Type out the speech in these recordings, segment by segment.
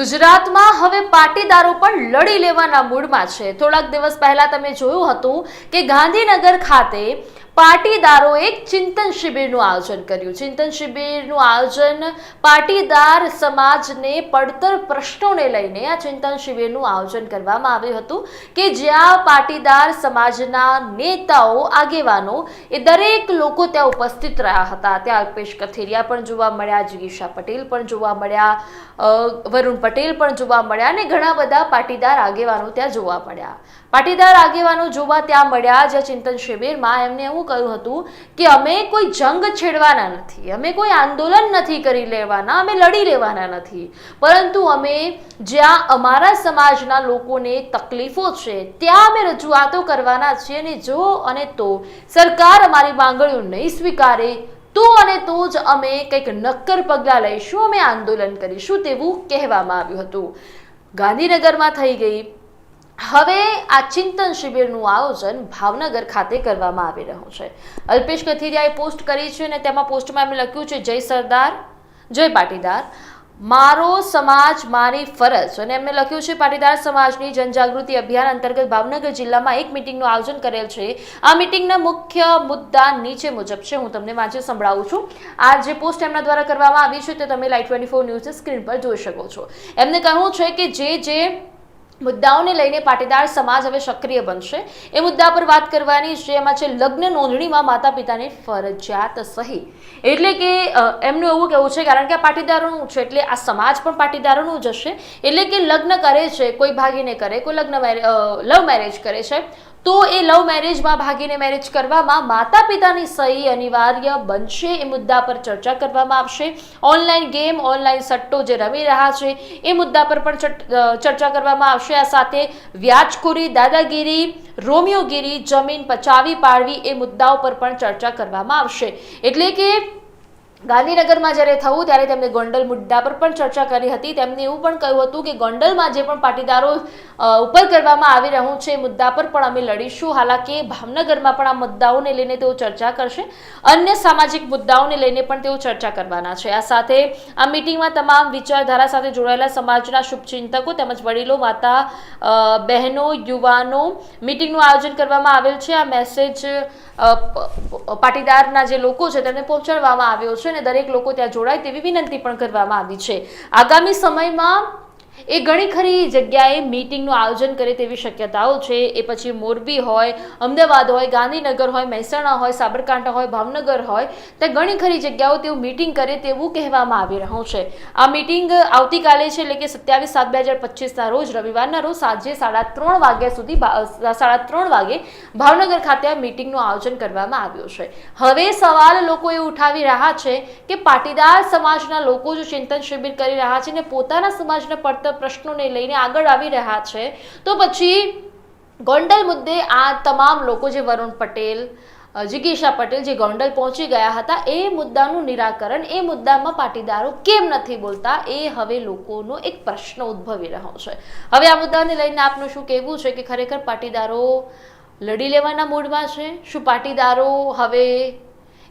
ગુજરાતમાં હવે પાટીદારો પણ લડી લેવાના મૂડમાં છે. થોડાક દિવસ પહેલા તમે જોયું હતું કે ગાંધીનગર ખાતે પાટીદારો એક ચિંતન શિબિરનું આયોજન કર્યું. ચિંતન શિબિરનું આયોજન પાટીદાર સમાજને પડતર પ્રશ્નોને લઈને આ ચિંતન શિબિરનું આયોજન કરવામાં આવ્યું હતું કે જ્યાં પાટીદાર સમાજના નેતાઓ, આગેવાનો એ દરેક લોકો ત્યાં ઉપસ્થિત રહ્યા હતા. ત્યાં અલ્પેશ કથિરિયા પણ જોવા મળ્યા, જિગીશા પટેલ પણ જોવા મળ્યા વરુણ પટેલ પણ જોવા મળ્યા અને ઘણા બધા પાટીદાર આગેવાનો ત્યાં જોવા મળ્યા. પાટીદાર આગેવાનો જોવા ત્યાં મળ્યા જ્યાં ચિંતન શિબિરમાં એમને એવું કહ્યું હતું કે અમે કોઈ જંગ છેડવાના નથી, અમે કોઈ આંદોલન નથી કરી લેવાના, અમે લડી લેવાના નથી. પરંતુ અમે જ્યાં અમારા સમાજના લોકોને તકલીફો છે, ત્યાં અમે રજૂઆતો કરવાના છીએ અને જો અને તો સરકાર અમારી માંગણીઓ નહીં સ્વીકારે, તો અને તો જ અમે કંઈક નક્કર પગલાં લઈશું, અમે આંદોલન કરીશું તેવું કહેવામાં આવ્યું હતું. ગાંધીનગરમાં થઈ ગઈ હવે આ ચિંતન શિબિરનું આયોજન ભાવનગર ખાતે કરવામાં આવી રહ્યું છે. અલ્પેશ કથિરિયાએ પોસ્ટ કરી છે અને તેમાં પોસ્ટમાં એમણે લખ્યું છે, જય સરદાર, જય પાટીદાર, મારો સમાજ મારી ફરજ. અને એમને લખ્યું છે, પાટીદાર સમાજની જનજાગૃતિ અભિયાન અંતર્ગત ભાવનગર જિલ્લામાં એક મિટિંગનું આયોજન કરેલ છે. આ મિટિંગના મુખ્ય મુદ્દા નીચે મુજબ છે. હું તમને વાંચી સંભળાવું છું. આ જે પોસ્ટ એમના દ્વારા કરવામાં આવી છે તે તમે light twenty four news screen પર જોઈ શકો છો. એમને કહ્યું છે કે જે જે મુદ્દાઓને લઈને પાટીદાર સમાજ હવે સક્રિય બનશે. એ મુદ્દા પર વાત કરવાની છે, એમાં છે લગ્ન નોંધણીમાં માતા પિતાની ફરજિયાત સહી. એટલે કે એમનું એવું કહેવું છે, કારણ કે આ પાટીદારોનું છે, એટલે આ સમાજ પણ પાટીદારોનું જ હશે. એટલે કે લગ્ન કરે છે, કોઈ ભાગીને કરે, કોઈ લગ્ન લવ મેરેજ કરે છે. તો એ લવ મેરેજમાં ભાગીને મેરેજ કરવામાં માતા પિતાની સહી અનિવાર્ય બનશે. એ મુદ્દા પર ચર્ચા કરવામાં આવશે. ઓનલાઈન ગેમ, ઓનલાઈન સટ્ટો જે રમી રહ્યા છે, એ મુદ્દા પર પણ ચર્ચા કરવામાં આવશે. આ સાથે વ્યાજખોરી, દાદાગીરી, રોમિયોગીરી, જમીન પચાવી પાડવી એ મુદ્દાઓ પર પણ ચર્ચા કરવામાં આવશે. એટલે કે ગાંધીનગરમાં જ્યારે થયું ત્યારે તેમણે ગોંડલ મુદ્દા પર પણ ચર્ચા કરી હતી. તેમને એવું પણ કહ્યું હતું કે ગોંડલમાં જે પણ પાટીદારો ઉપર કરવામાં આવી રહ્યું છે એ મુદ્દા પર પણ અમે લડીશું. હાલાકી ભાવનગરમાં પણ આ મુદ્દાઓને લઈને તેઓ ચર્ચા કરશે. અન્ય સામાજિક મુદ્દાઓને લઈને પણ તેઓ ચર્ચા કરવાના છે. આ સાથે આ મિટિંગમાં તમામ વિચારધારા સાથે જોડાયેલા સમાજના શુભચિંતકો તેમજ વડીલો, માતા બહેનો, યુવાનો મિટિંગનું આયોજન કરવામાં આવેલ છે. આ મેસેજ પાટીદારના જે લોકો છે તેમને પહોંચાડવામાં આવ્યો છે. અને દરેક લોકો ત્યાં જોડાય તેવી વિનંતી પણ કરવામાં આવી છે. આગામી સમયમાં એ ઘણી ખરી જગ્યાએ મીટિંગનું આયોજન કરે તેવી શક્યતાઓ છે. એ પછી મોરબી હોય, અમદાવાદ હોય, ગાંધીનગર હોય, મહેસાણા હોય, સાબરકાંઠા હોય, ભાવનગર હોય ત્યાં ઘણી ખરી જગ્યાઓ તેઓ મીટિંગ કરે તેવું કહેવામાં આવી રહ્યું છે. આ મીટિંગ આવતીકાલે છે, એટલે કે સત્યાવીસ સાત બે હજાર પચીસના રોજ, રવિવારના રોજ સાંજે સાડા ત્રણ વાગ્યા સુધી સાડા ત્રણ વાગે ભાવનગર ખાતે આ મીટિંગનું આયોજન કરવામાં આવ્યું છે. હવે સવાલ લોકો એ ઉઠાવી રહ્યા છે કે પાટીદાર સમાજના લોકો જો ચિંતન શિબિર કરી રહ્યા છે ને પોતાના સમાજના પડતર પ્રશ્નોને લઈને આગળ આવી રહ્યા છે. તો પછી ગોંડલ મુદ્દે આ તમામ લોકો જે વરુણ પટેલ જિગીશા પટેલ જે ગોંડલ પહોંચી ગયા હતા, એ મુદ્દાનું નિરાકરણ, એ મુદ્દામાં પાટીદારો કેમ નથી બોલતા, એ હવે લોકોનો એક પ્રશ્ન ઉદ્ભવી રહ્યો છે. હવે આ મુદ્દાને લઈને આપનું શું કહેવું છે કે ખરેખર પાટીદારો લડી લેવાના મૂડમાં છે? શું પાટીદારો હવે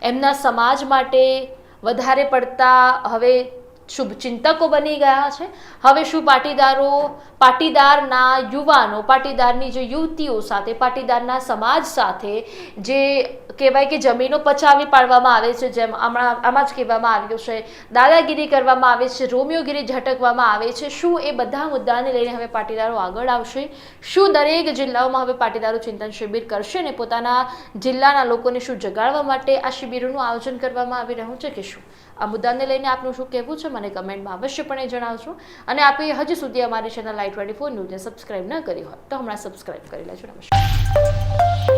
એમના સમાજ માટે વધારે પડતા હવે શુભચિંતકો બની ગયા છે. હવે શું પાટીદારો, પાટીદારના યુવાનો, પાટીદારની જે યુવતીઓ સાથે, પાટીદારના સમાજ સાથે જે કહેવાય કે જમીનો પચાવી પાડવામાં આવે છે, જેમ હમણાં આમાં જ કહેવામાં આવ્યું છે, દાદાગીરી કરવામાં આવે છે, રોમિયોગીરી ઝટકવામાં આવે છે, શું એ બધા મુદ્દાને લઈને હવે પાટીદારો આગળ આવશે? શું દરેક જિલ્લાઓમાં હવે પાટીદારો ચિંતન શિબિર કરશે અને પોતાના જિલ્લાના લોકોને શું જગાડવા માટે આ શિબિરોનું આયોજન કરવામાં આવી રહ્યું છે કે શું? આ મુદ્દાને લઈને આપનું શું કહેવું છે? મને કમેન્ટમાં અવશ્યપણે જણાવશો અને આપે હજી સુધી અમારી ચેનલ લાઈટ ટ્વેન્ટી ફોર ન્યૂઝને સબસ્ક્રાઈબ ન કરી હોય તો હમણાં સબસ્ક્રાઈબ કરી લેજો. નમસ્કાર.